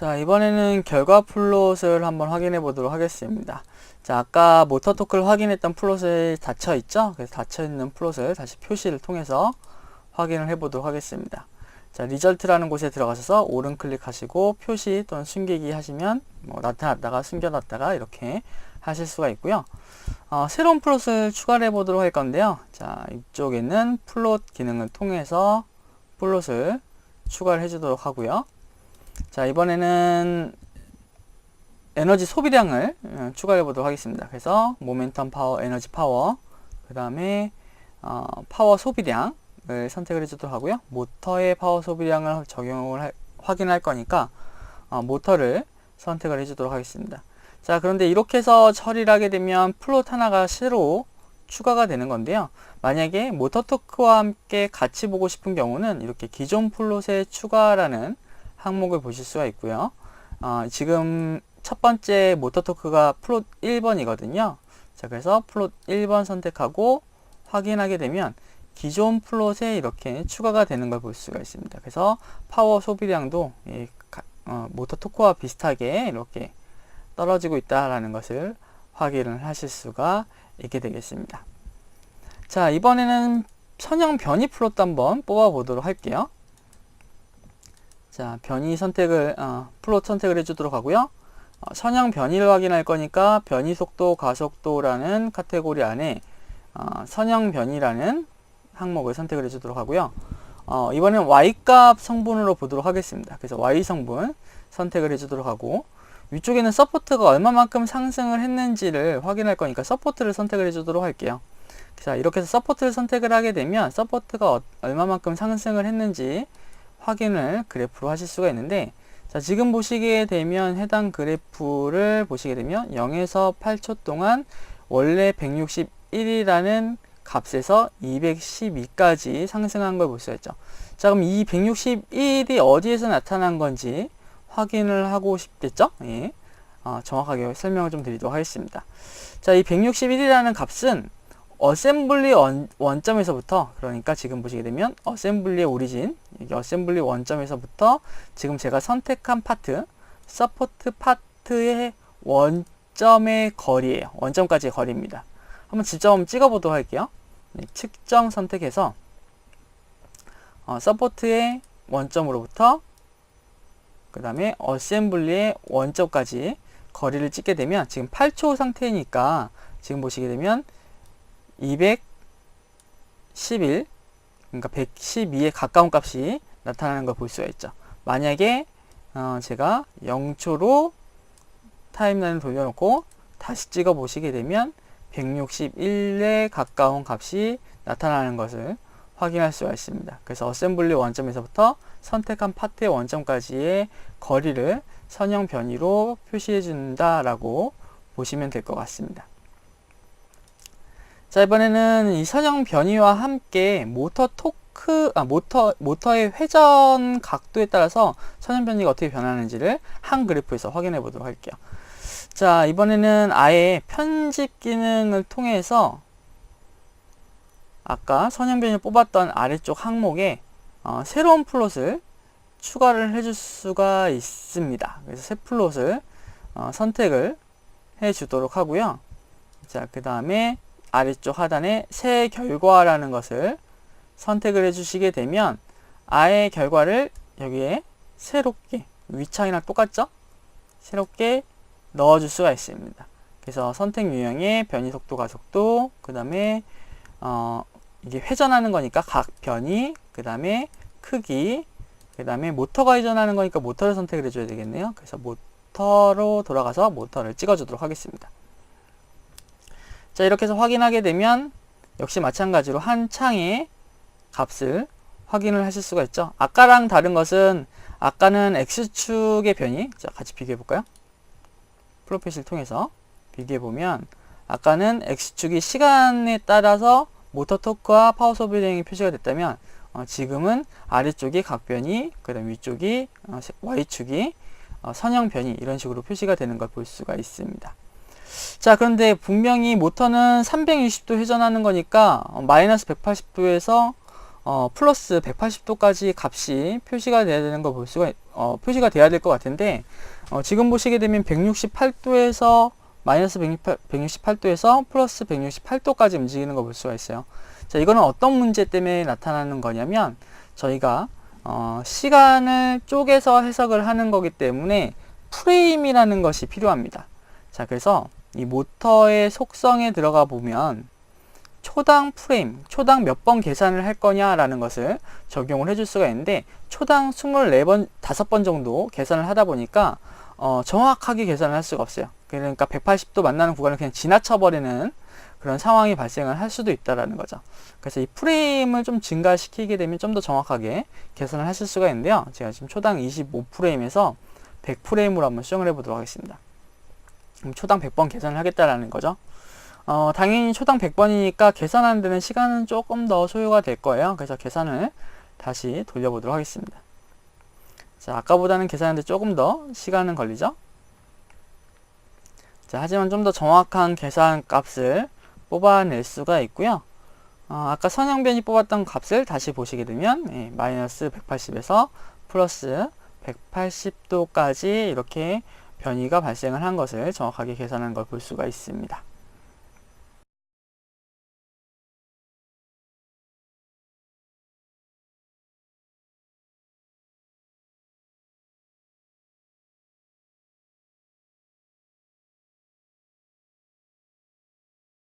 자, 이번에는 결과 플롯을 한번 확인해 보도록 하겠습니다. 자, 아까 모터 토크를 확인했던 플롯이 닫혀 있죠? 그래서 닫혀 있는 플롯을 다시 표시를 통해서 확인을 해 보도록 하겠습니다. 자, 리절트라는 곳에 들어가셔서 오른 클릭하시고 표시 또는 숨기기 하시면 뭐 나타났다가 숨겨놨다가 이렇게 하실 수가 있고요. 어, 새로운 플롯을 추가를 해 보도록 할 건데요. 자, 이쪽에는 플롯 기능을 통해서 플롯을 추가를 해 주도록 하고요. 자, 이번에는 에너지 소비량을 어, 추가해 보도록 하겠습니다. 그래서 모멘텀 파워, 에너지 파워, 그 다음에 어, 파워 소비량을 선택을 해주도록 하고요. 모터의 파워 소비량을 적용을 할- 확인할 거니까 어, 모터를 선택을 해주도록 하겠습니다. 자, 그런데 이렇게 해서 처리를 하게 되면 플롯 하나가 새로 추가가 되는 건데요. 만약에 모터 토크와 함께 같이 보고 싶은 경우는 이렇게 기존 플롯에 추가라는 항목을 보실 수가 있고요. 어, 지금 첫 번째 모터 토크가 플롯 1번이거든요. 자, 그래서 플롯 1번 선택하고 확인하게 되면 기존 플롯에 이렇게 추가가 되는 걸 볼 수가 있습니다. 그래서 파워 소비량도 이 가- 어, 모터 토크와 비슷하게 이렇게 떨어지고 있다라는 것을 확인을 하실 수가 있게 되겠습니다. 자, 이번에는 선형 변이 플롯도 한번 뽑아 보도록 할게요. 자, 변이 선택을, 어, 플롯 선택을 해주도록 하고요. 어, 선형 변이를 확인할 거니까 변이 속도, 가속도라는 카테고리 안에 어, 선형 변이라는 항목을 선택을 해주도록 하고요. 어, 이번엔 Y값 성분으로 보도록 하겠습니다. 그래서 Y 성분 선택을 해주도록 하고 위쪽에는 서포트가 얼마만큼 상승을 했는지를 확인할 거니까 서포트를 선택을 해주도록 할게요. 자, 이렇게 해서 서포트를 선택을 하게 되면 서포트가 어- 얼마만큼 상승을 했는지 확인을 그래프로 하실 수가 있는데 자, 지금 보시게 되면 해당 그래프를 보시게 되면 0에서 8초 동안 원래 161이라는 값에서 212까지 상승한 걸 볼 수가 있죠. 자, 그럼 이 161이 어디에서 나타난 건지 확인을 하고 싶겠죠? 예. 어, 정확하게 설명을 좀 드리도록 하겠습니다. 자, 이 161이라는 값은 어셈블리 원, 원점에서부터 그러니까 지금 보시게 되면 어셈블리의 오리진 여기 어셈블리 원점에서부터 지금 제가 선택한 파트 서포트 파트의 원점의 거리예요. 원점까지의 거리입니다. 한번 직접 한번 찍어보도록 할게요. 네, 측정 선택해서 어, 서포트의 원점으로부터 그 다음에 어셈블리의 원점까지 거리를 찍게 되면 지금 8초 상태니까 지금 보시게 되면 211 그러니까 112에 가까운 값이 나타나는 걸 볼 수가 있죠. 만약에 어, 제가 0초로 타임라인을 돌려놓고 다시 찍어 보시게 되면 161에 가까운 값이 나타나는 것을 확인할 수가 있습니다. 그래서 어셈블리 원점에서부터 선택한 파트의 원점까지의 거리를 선형 변이로 표시해 준다라고 보시면 될 것 같습니다. 자, 이번에는 이 선형 변이와 함께 모터 토크, 아, 모터, 모터의 회전 각도에 따라서 선형 변이가 어떻게 변하는지를 한 그래프에서 확인해 보도록 할게요. 자, 이번에는 아예 편집 기능을 통해서 아까 선형 변이를 뽑았던 아래쪽 항목에 어, 새로운 플롯을 추가를 해줄 수가 있습니다. 그래서 새 플롯을 어, 선택을 해 주도록 하고요. 자, 그 다음에 아래쪽 하단에 새 결과라는 것을 선택을 해 주시게 되면 아예 결과를 여기에 새롭게 위창이랑 똑같죠? 새롭게 넣어줄 수가 있습니다. 그래서 선택 유형의 변이 속도 가속도 그 다음에 어, 이게 회전하는 거니까 각 변이 그 다음에 크기 그 다음에 모터가 회전하는 거니까 모터를 선택을 해줘야 되겠네요. 그래서 모터로 돌아가서 모터를 찍어주도록 하겠습니다. 자 이렇게 해서 확인하게 되면 역시 마찬가지로 한 창의 값을 확인을 하실 수가 있죠. 아까랑 다른 것은 아까는 X축의 변이 자 같이 비교해 볼까요? 프로필을 통해서 비교해 보면 아까는 X축이 시간에 따라서 모터 토크와 파워 소비량이 표시가 됐다면 어, 지금은 아래쪽이 각변이 그다음 위쪽이 어, Y축이 어, 선형 변이 이런 식으로 표시가 되는 걸 볼 수가 있습니다. 자 그런데 분명히 모터는 360도 회전하는 거니까 어, 마이너스 180도에서 어, 플러스 180도까지 값이 표시가 돼야 되는 걸볼 수가, 어, 표시가 돼야 될 것 같은데, 어, 지금 보시게 되면 168도에서 마이너스 168, 도에서 플러스 168도까지 움직이는 걸볼 수가 있어요. 자, 이거는 어떤 문제 때문에 나타나는 거냐면, 저희가, 어, 시간을 쪼개서 해석을 하는 거기 때문에 프레임이라는 것이 필요합니다. 자, 그래서 이 모터의 속성에 들어가 보면, 초당 프레임, 초당 몇 번 계산을 할 거냐라는 것을 적용을 해줄 수가 있는데 초당 24번, 5번 정도 계산을 하다 보니까 어, 정확하게 계산을 할 수가 없어요. 그러니까 180도 만나는 구간을 그냥 지나쳐 버리는 그런 상황이 발생을 할 수도 있다라는 거죠. 그래서 이 프레임을 좀 증가시키게 되면 좀 더 정확하게 계산을 하실 수가 있는데요. 제가 지금 초당 25프레임에서 100프레임으로 한번 수정을 해보도록 하겠습니다. 그럼 초당 100번 계산을 하겠다라는 거죠. 어, 당연히 초당 100번이니까 계산하는 데는 시간은 조금 더 소요가 될 거예요. 그래서 계산을 다시 돌려보도록 하겠습니다. 자, 아까보다는 계산하는데 조금 더 시간은 걸리죠? 자, 하지만 좀 더 정확한 계산 값을 뽑아낼 수가 있고요. 어, 아까 선형변이 뽑았던 값을 다시 보시게 되면 예, 마이너스 180에서 플러스 180도까지 이렇게 변이가 발생을 한 것을 정확하게 계산한 걸 볼 수가 있습니다.